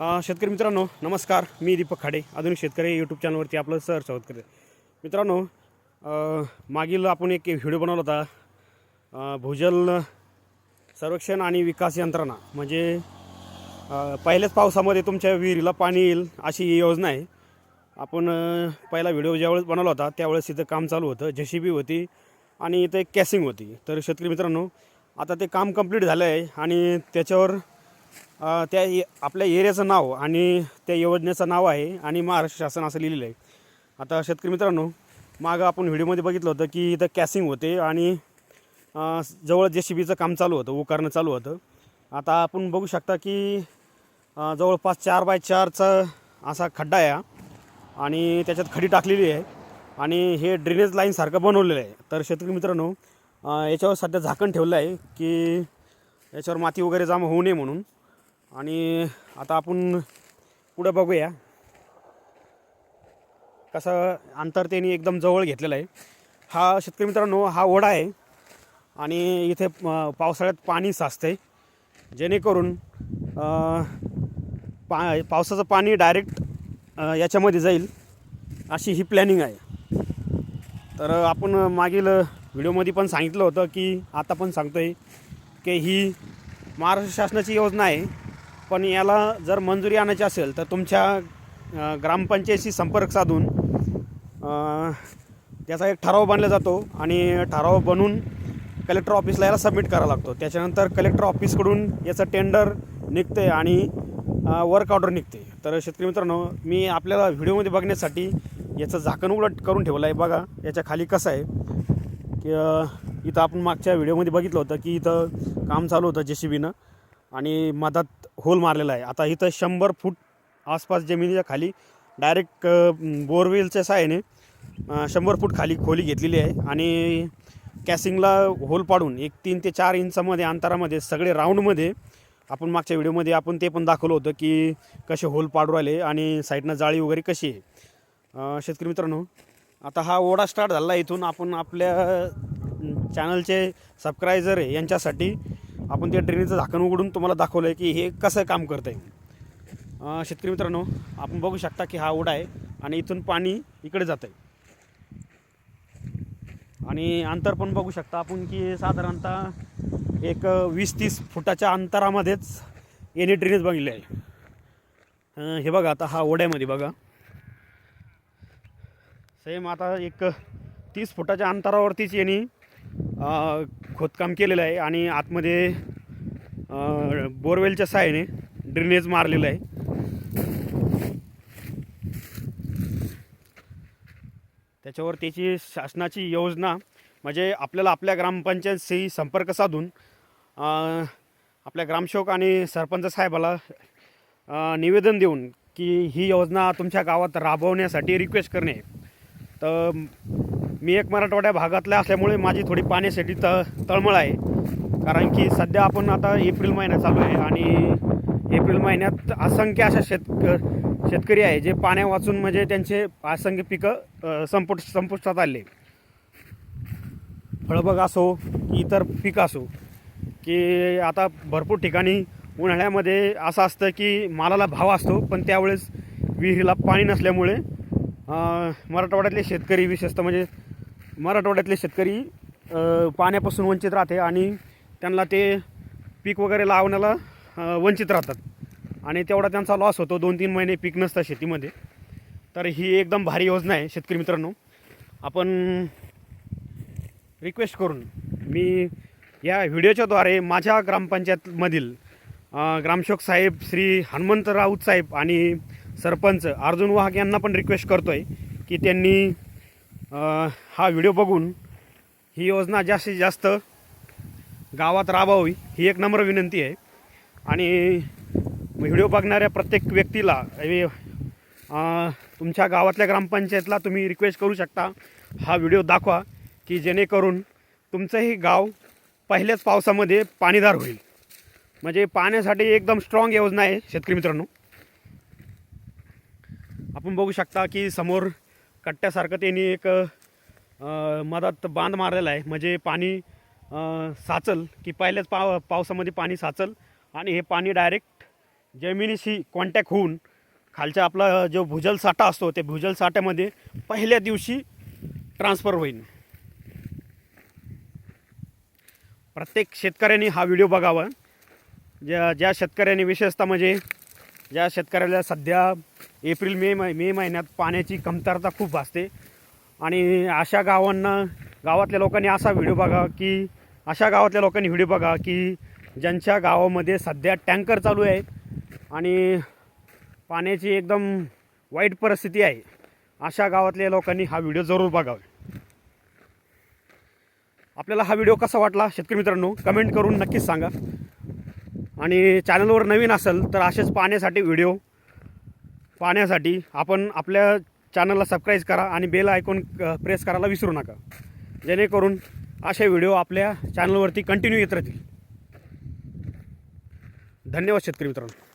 शेतकरी मित्रांनो नमस्कार. मी दीपक खाडे आधुनिक शेतकरी यूट्यूब चॅनलवरती आपलं सर स्वागत करते. मित्रांनो मागील आपण एक व्हिडिओ बनवला होता. भूजल सर्वेक्षण आणि विकास यंत्रणा. म्हणजे पहिल्याच पावसामध्ये तुमच्या विहिरीला पाणी येईल अशी ही योजना आहे. आपण पहिला व्हिडिओ ज्यावेळेस बनवला होता त्यावेळेस इथं काम चालू होतं जे सी बी होती आणि इथं एक कॅसिंग होती. तर शेतकरी मित्रांनो आता ते काम कंप्लीट झालं आहे आणि त्याच्यावर त्या ए- आपल्या एरियाचं नाव आणि त्या योजनेचं नाव आहे आणि महाराष्ट्र शासन असं लिहिलेलं आहे. आता शेतकरी मित्रांनो मागं आपण व्हिडिओमध्ये बघितलं होतं की इथं कॅसिंग होते आणि जवळ जे सी बीचं काम चालू होतं उकारणं चालू होतं. आता आपण बघू शकता की जवळपास चार बाय चारचा असा खड्डा आहे आणि त्याच्यात खडी टाकलेली आहे. आणि हे ड्रेनेज लाईनसारखं बनवलेलं आहे. तर शेतकरी मित्रांनो याच्यावर सध्या झाकण ठेवलं आहे की याच्यावर माती वगैरे जमा होऊ नये म्हणून. आणि आता आपण पुढं बघूया. कसं अंतर त्यांनी एकदम जवळ घेतलेलं आहे. हा शेतकरी मित्रांनो हा ओढा आहे. आणि इथे पावसाळ्यात पाणी साचते जेणेकरून पा पावसाचं पाणी डायरेक्ट याच्यामध्ये जाईल. अशी ही प्लॅनिंग आहे. तर आपण मागील व्हिडिओमध्ये पण सांगितलं होतं की आता पण सांगतो आहे की ही महाराष्ट्र शासनाची योजना आहे. पण याला जर मंजुरी आणायची असेल तर तुमच्या ग्रामपंचायतीशी ग्रामपंचायतशी संपर्क साधून त्याचा एक ठराव बांधला जातो आणि ठराव बनवून कलेक्टर ऑफिसला याला सबमिट करावा लागतो. त्याच्यानंतर कलेक्टर ऑफिसकडून याचं टेंडर निघते आणि वर्क ऑर्डर निघते. तर शेतकरी मित्रांनो मी आपल्याला व्हिडिओमध्ये बघण्यासाठी याचं झाकण उलट करून ठेवलं आहे. बघा याच्या खाली कसं आहे की इथं आपण मागच्या व्हिडिओमध्ये बघितलं होतं की इथं काम चालू होतं जे सी बीनं आणि मधात होल मारलेला आहे. आता इथं शंभर फूट आसपास जमिनीच्या खाली डायरेक्ट बोरवेलच्या सहाय्याने शंभर फूट खाली खोली घेतलेली आहे. आणि कॅसिंगला होल पाडून एक तीन ते चार इंचामध्ये अंतरामध्ये सगळे राऊंडमध्ये आपण मागच्या व्हिडिओमध्ये आपण ते पण दाखवलं होतं की कसे होल पाडू राहिले आणि साईडनं जाळी वगैरे कशी आहे. शेतकरी मित्रांनो आता हा ओढा स्टार्ट झाला इथून. आपण आपल्या चॅनलचे सबस्क्रायझर आहे यांच्यासाठी आपण त्या ड्रेनेजचं झाकण उघडून तुम्हाला दाखवलं आहे की हे कसं काम करतं आहे शेतकरी मित्रांनो आपण बघू शकता की हा ओढा आहे आणि इथून पाणी इकडे जातं आहे आणि अंतर पण बघू शकता आपण की साधारणतः एक वीस तीस फुटाच्या अंतरामध्येच याने ड्रेनेज बघितले आहे हे बघा आता हा ओढ्यामध्ये बघा. सेम आता एक तीस फुटाच्या अंतरावरतीच यांनी खोदकाम केलेलं आहे आणि आतमध्ये बोरवेलच्या साहाय्याने ड्रेनेज मारलेलं आहे. त्याच्यावर त्याची शासनाची योजना म्हणजे आपल्याला आपल्या ग्रामपंचायतशी संपर्क साधून आपल्या ग्रामसेवक आणि सरपंच साहेबाला निवेदन देऊन की ही योजना तुमच्या गावात राबवण्यासाठी रिक्वेस्ट करणे तर मी एक मराठवाड्या भागातल्या असल्यामुळे माझी थोडी पाण्यासाठी त तळमळ आहे. कारण की सध्या आपण आता एप्रिल महिना चालू आहे आणि एप्रिल महिन्यात असंख्य अशा शेतक शेतकरी आहे जे पाण्या वाचून म्हणजे त्यांचे असंख्य पिकं अ, संपुट संपुष्टात आले. फळबाग असो की इतर पीक असो की आता भरपूर ठिकाणी उन्हाळ्यामध्ये असं असतं की मालाला भाव असतो पण त्यावेळेस विहिरीला पाणी नसल्यामुळे मराठवाड्यातले शेतकरी विशेषतः म्हणजे मराठवाड्यातले शेतकरी पाण्यापासून वंचित राहते आणि त्यांना ते पीक वगैरे लावण्याला वंचित राहतात. आणि तेवढा त्यांचा लॉस होतो. दोन तीन महिने पीक नसतं शेतीमध्ये. तर ही एकदम भारी योजना आहे शेतकरी मित्रांनो. आपण रिक्वेस्ट करून मी या व्हिडिओच्याद्वारे माझ्या ग्रामपंचायतमधील अ, ग्रामसेवक साहेब श्री हनुमंत राऊत साहेब आणि सरपंच अर्जुन वाहक यांना पण रिक्वेस्ट करतो आहे की त्यांनी हा व्हिडिओ बघून ही योजना जास्तीत जास्त गावात राबवावी ही एक नम्र विनंती आहे. आणि व्हिडिओ बघणाऱ्या प्रत्येक व्यक्तीला तुमच्या गावातल्या ग्रामपंचायतला तुम्ही रिक्वेस्ट करू शकता. हा व्हिडिओ दाखवा की जेणेकरून तुमचंही गाव पहिल्याच पावसामध्ये पाणीदार होईल. म्हणजे पाण्यासाठी एकदम स्ट्रॉंग योजना आहे शेतकरी मित्रांनो. आपण बघू शकता की समोर कट्ट्यासारखं त्यांनी एक मधात बांध मारलेला आहे. म्हणजे पाणी साचल की पहिल्याच पाव पावसामध्ये पाणी साचल आणि हे पाणी डायरेक्ट जमिनीशी कॉन्टॅक्ट होऊन खालच्या आपला जो भूजल साठा असतो ते भूजल साठ्यामध्ये पहिल्या दिवशी ट्रान्सफर होईल. प्रत्येक शेतकऱ्याने हा व्हिडिओ बघावा. ज्या ज्या शेतकऱ्याने विशेषतः म्हणजे ज्या शेतकऱ्याला सध्या एप्रिल मे मै मे महिन्यात पाण्याची कमतरता खूप भासते. आणि अशा गावांना गावातल्या लोकांनी असा व्हिडिओ बघा की अशा गावातल्या लोकांनी व्हिडिओ बघा की ज्यांच्या गावामध्ये सध्या टँकर चालू आहे आणि पाण्याची एकदम वाईट परिस्थिती आहे अशा गावातल्या लोकांनी हा व्हिडिओ जरूर बघावा. आपल्याला हा व्हिडिओ कसा वाटला शेतकरी मित्रांनो कमेंट करून नक्कीच सांगा. आणि चॅनलवर नवीन असेल तर असेच पाहण्यासाठी व्हिडिओ पाहण्यासाठी आपण आपल्या चॅनलला सबस्क्राईब करा आणि बेल आयकॉन प्रेस करायला विसरू नका. जेणेकरून असे व्हिडिओ आपल्या चॅनलवरती कंटिन्यू येत राहतील. धन्यवाद शेतकरी मित्रांनो.